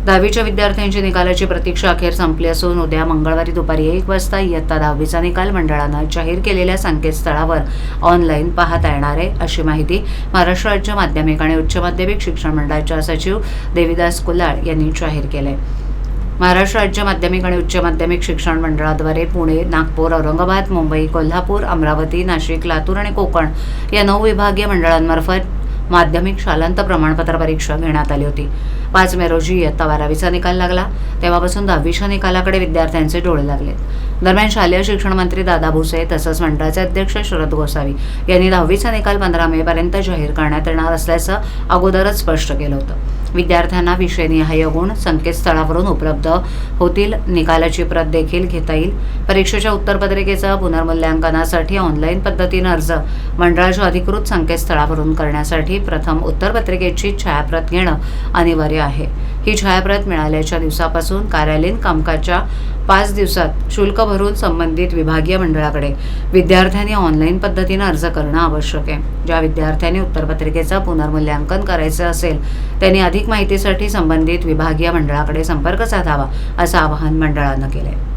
दहावीच्या विद्यार्थ्यांची निकालाची प्रतीक्षा अखेर संपली असून उद्या मंगळवारी दुपारी एक वाजता इयत्ता दहावीचा निकाल मंडळानं जाहीर केलेल्या संकेतस्थळावर ऑनलाईन पाहता येणार आहे अशी माहिती महाराष्ट्र राज्य माध्यमिक आणि उच्च माध्यमिक शिक्षण मंडळाच्या सचिव देवीदास कुलाळ यांनी जाहीर केले महाराष्ट्र राज्य माध्यमिक आणि उच्च माध्यमिक शिक्षण मंडळाद्वारे पुणे नागपूर औरंगाबाद मुंबई कोल्हापूर अमरावती नाशिक लातूर आणि कोकण या नऊ विभागीय मंडळांमार्फत माध्यमिक शालांत प्रमाणपत्र परीक्षा घेण्यात आली होती. पाच मे रोजी इयत्ता बारावीचा निकाल लागला. तेव्हापासून दहावीच्या निकालाकडे विद्यार्थ्यांचे डोळे लागले. दरम्यान शालेय शिक्षण मंत्री दादा भुसे तसंच मंडळाचे अध्यक्ष शरद गोसावी यांनी दहावीचा निकाल पंधरा मे पर्यंत जाहीर करण्यात येणार असल्याचं अगोदरच स्पष्ट केलं होतं. विद्यार्थ्यांना विषयनिहाय गुण संकेतस्थळावरून उपलब्ध होतील. निकालाची प्रत देखील घेता येईल. परीक्षेच्या उत्तरपत्रिकेचं पुनर्मूल्यांकनासाठी ऑनलाईन पद्धतीनं अर्ज मंडळाच्या अधिकृत संकेतस्थळावरून करण्यासाठी प्रथम उत्तरपत्रिकेची छायाप्रत घेणं अनिवार्य आहे. ही छायाप्रत मिळाल्याच्या दिवसापासून कार्यालयीन कामकाजच्या पाच दिवसात शुल्क भरून संबंधित विभागीय मंडळाकडे विद्यार्थ्यांनी ऑनलाईन पद्धतीनं अर्ज करणं आवश्यक आहे. ज्या विद्यार्थ्यांनी उत्तरपत्रिकेचं पुनर्मूल्यांकन करायचं असेल त्यांनी अधिक माहितीसाठी संबंधित विभागीय मंडळाकडे संपर्क साधावा असं आवाहन मंडळानं केलं आहे